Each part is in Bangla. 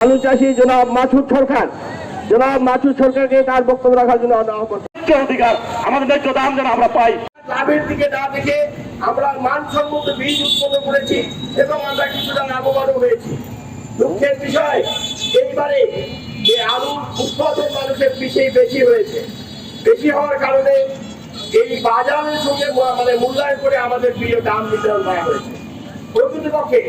আলু চাষী জনাব মাসুদ সরকার। জনাব মাসুদ সরকারকে তার বক্তব্য রাখার জন্য অধিকার আমাদের ন্যায্য দাম যেন আমরা পাই। লাভের দিকে না দেখে আমরা মানসম্মত বীজ উৎপন্ন করেছি এবং আমরা কিছুটা লাভবানও হয়েছি। দুঃখের বিষয় এইবারে যে আলুর উৎপাদন মানুষের পিছিয়ে বেশি হয়েছে। বেশি হওয়ার কারণে এই বাজারের সঙ্গে মানে মূল্যায়ন করে আমাদের প্রিয় দাম নির্ধারণ করা হয়েছে। প্রকৃতপক্ষে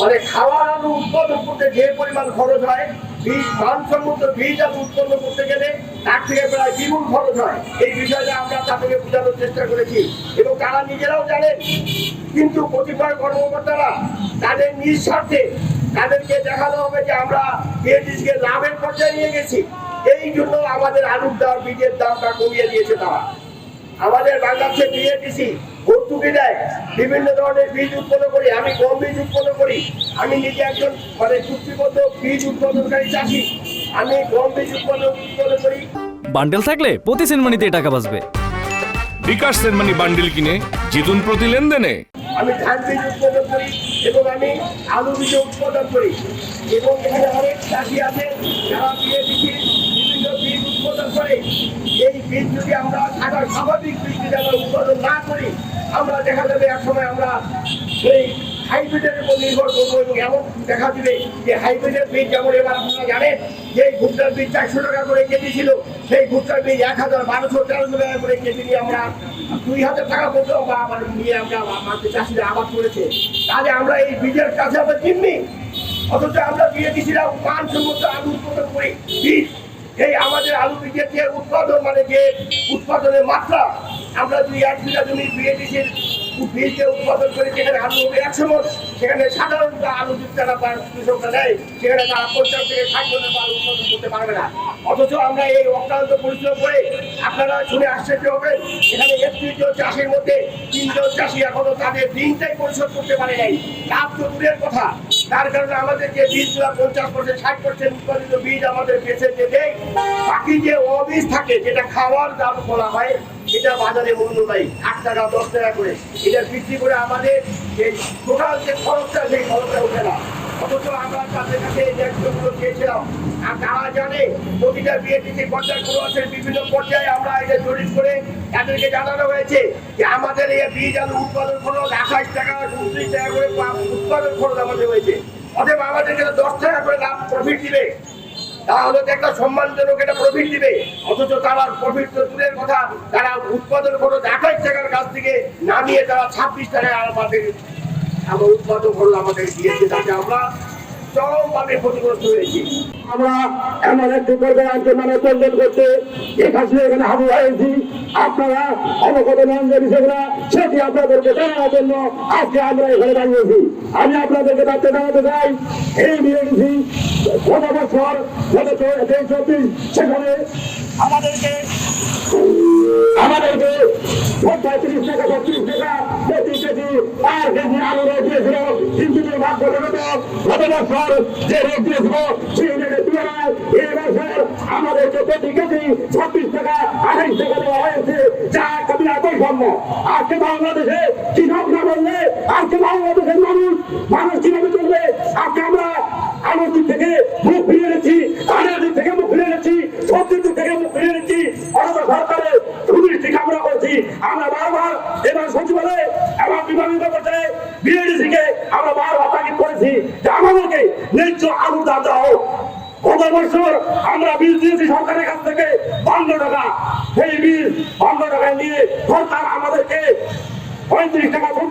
মানে খাওয়ার আলু উৎপাদন করতে যে পরিমাণ খরচ হয়, বীজ মানসম্মত বীজ আলু উৎপন্ন করতে গেলে তার থেকে প্রায় দ্বিগুণ খরচ হয়। এই বিষয়টা আমরা তাদেরকে বোঝানোর চেষ্টা করেছি এবং তারা নিজেরাও জানেন। কিন্তু কতিপয় কর্মকর্তারা তাদের নিজ স্বার্থে তাদেরকে দেখানো হবে যে আমরা বিএডিসিকে লাভের পর্যায়ে নিয়ে গেছি। এই জন্য আমাদের আলুর দাম, বীজের দামটা কমিয়ে দিয়েছে তারা। আমাদের বাংলাদেশে বিএডিসি ভর্তুকি দেয় বিভিন্ন ধরনের বীজ উৎপন্ন করি আমি গম বীজ উৎপন্ন করি আমি নিজে একজন মানে চুক্তিবদ্ধ বীজ উৎপাদনকারী চাষি আমি গম বীজ উৎপন্ন উৎপন্ন করি। বান্ডেল থাকলে প্রতি সেনমানিতে টাকা বাঁচবে। বিকাশ সেনমানি বান্ডিল কিনে জিতুন প্রতি লেনদেনে। আমি ধান বীজ উৎপাদন করি এবং আমি আলু বীজ উৎপাদন করি। এবং এখানে অনেক চাষি আছে যারা বিএডিসি বিভিন্ন বীজ উৎপাদন করে। এই বীজ যদি আমরা সারা স্বাভাবিক বীজ যদি আমরা উৎপাদন না করি আমরা দেখা যাবে এক সময় আমরা সেই হাইব্রিডের উপর নির্ভর করব এবং এমন দেখা দিবে যে হাইব্রিডের বীজ যেমন এবার আপনারা জানেন যে ভুট্টার বীজ চারশো টাকা করে কেজি ছিল, সেই ভুট্টার বীজ এক হাজার বারোশো তেরোশো টাকা করে কেজি নিয়ে আমরা দুই হাজার টাকা পর্যন্ত বা আমার নিয়ে আমরা আমাদের চাষিরা আবাদ করেছে। তাহলে আমরা এই বীজের কাছে আমরা চিননি অথচ আমরা দিয়ে দিয়েছিলাম মানসম্মত আলু উৎপাদন করি বীজ। এই আমাদের আলু বীজের যে উৎপাদন মানে যে উৎপাদনের মাত্রা আমরা দুই এক বিঘা জমি দিয়েছি বীজকে উৎপাদন করে যেখানে আলু হবে একশো মন সেখানে সাধারণত আলু পায়, কৃষকরা নেয় সেখানে তারা পঞ্চাশ থেকে ষাট মনের মাল উৎপাদন করতে পারবে না। অথচ আমরা এই অক্লান্ত পরিশ্রম করে আপনারা শুনে আশ্চর্য হবেন এখানে একত্রিশ জন চাষির মধ্যে তিনজন চাষি এখনও তাদের দিনটাই পরিশোধ করতে পারে নাই। লাভ তো দূরের কথা তার কারণে আমাদের যে বীজগুলো পঞ্চাশ পার্সেন্ট ষাট পার্সেন্ট উৎপাদিত বীজ আমাদের বেঁচে যে দেয় বাকি যে অবীজ থাকে, যেটা খাওয়ার দাম বলা হয়, এটা বাজারে মূল্য নাই। আট টাকা, দশ টাকা করে। এটা বিক্রি করে আমাদের যে টোটাল যে খরচটা, সেই খরচটা ওঠে না। অথচ আমরা তাদের কাছে আর তারা জানে প্রতিটা বিএটিসি আছে বিভিন্ন পর্যায়ে আমরা এটা জরিপ করে তাদেরকে জানানো হয়েছে যে আমাদের এই বীজ আলু উৎপাদন খরচ আঠাশ টাকা, উনত্রিশ টাকা করে উৎপাদন খরচ আমাদের হয়েছে। অতএব আমাদেরকে দশ টাকা করে লাভ প্রফিট দিবে। তাহলে তো একটা সম্মানজনক একটা প্রফিট দিবে। অথচ তারা প্রফিট তো দূরের কথা। তারা উৎপাদন খরচ আঠাশ টাকার কাছ থেকে নামিয়ে তারা ছাব্বিশ টাকায় আমাদের আমার উৎপাদন খরচ আমাদের দিয়েছে তাতে আমরা হয়েছি। আমরা এমন একটি এখানে হাবু হয়েছি। আপনারা সেটি আপনাদেরকে জন্য আজকে আমরা এখানে আমি আপনাদেরকে তাতে জানাতে চাই, এই বিএনসি গত বছর, গত চব্বিশ, সেখানে আমাদেরকে আমাদেরকে পঁয়ত্রিশ টাকা, বত্রিশ টাকা প্রতি কেজি আর কেজি আলু রেট দিয়েছিল কিন্তু দুর্ভাগ্য জনক। গত বছর যে রেট দিয়েছিল, সেই রেটের তুলনায় এই বছর আমাদেরকে প্রতি কেজি ছাব্বিশ টাকা, আঠাইশ টাকা দেওয়া হয়েছে, যা কবি একই সম্য আজকে বাংলাদেশে কৃষক না বললে, আজকে বাংলাদেশের মানুষ মানুষ আমরা আলুর থেকে মুখ ফিরিয়ে এনেছি ধানের দিক থেকে মুখ ফিরিয়ে এনেছি সবজির দিক থেকে মুখ ফিরিয়ে এনেছি অথচ সরকারের সুদৃষ্টি কামনা করছি আমরা বারবার এবার সচিবালয়ে এবং বিভাগীয় পর্যায়ে বিএডিসি কে আমরা করেছি যে আমাদেরকে ন্যায্য আলু দাও। গত বছর আমরা বীজ দিয়েছি সরকারের কাছ থেকে বান্ন টাকা। সেই বীজ বান্ন টাকায় নিয়ে সরকার আমাদেরকে পঁয়ত্রিশ টাকা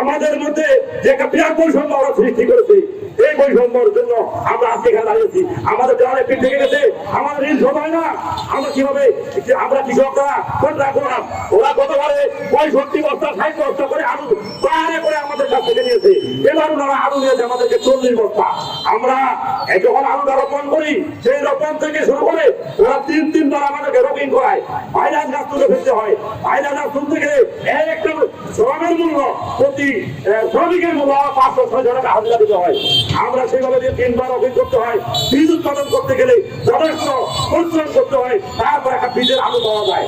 আমাদের মধ্যে যে একটা বিরাট বৈষম্য আমরা সৃষ্টি করেছি, এই বৈষম্যর জন্য আমরা আজকে এখানে দাঁড়িয়েছি। আমাদের দেওয়ালে পিঠ থেকে গেছে, আমাদের ঋণ শোধ হয় না। আমরা কীভাবে আমরা কৃষকরা ওরা গতবারে পঁয়ষট্টি বস্তা, ষাট বস্তা করে আলু থেকে নিয়েছে এবার ওনারা আলু নিয়েছে আমাদেরকে চল্লিশ বস্তা। আমরা যখন আলুটা রোপণ করি, সেই রোপণ থেকে শুরু করে ওরা তিন তিনবার আমাদেরকে রোপিং করায়। ভাইরাস গাছ তুলে ফেলতে হয়। ভাইরাস গাছ তুলতে গেলে এক একটা শ্রমের মূল্য প্রতি শ্রমিকের মূল্য পাঁচশো ছয় টাকা হাজিরা দিতে হয়। আমরা সেভাবে তিনবার রোপিং করতে হয়। বীজ উৎপাদন করতে গেলে যথেষ্ট পরিশ্রম করতে হয়। তারপর একটা বীজের আলু পাওয়া যায়।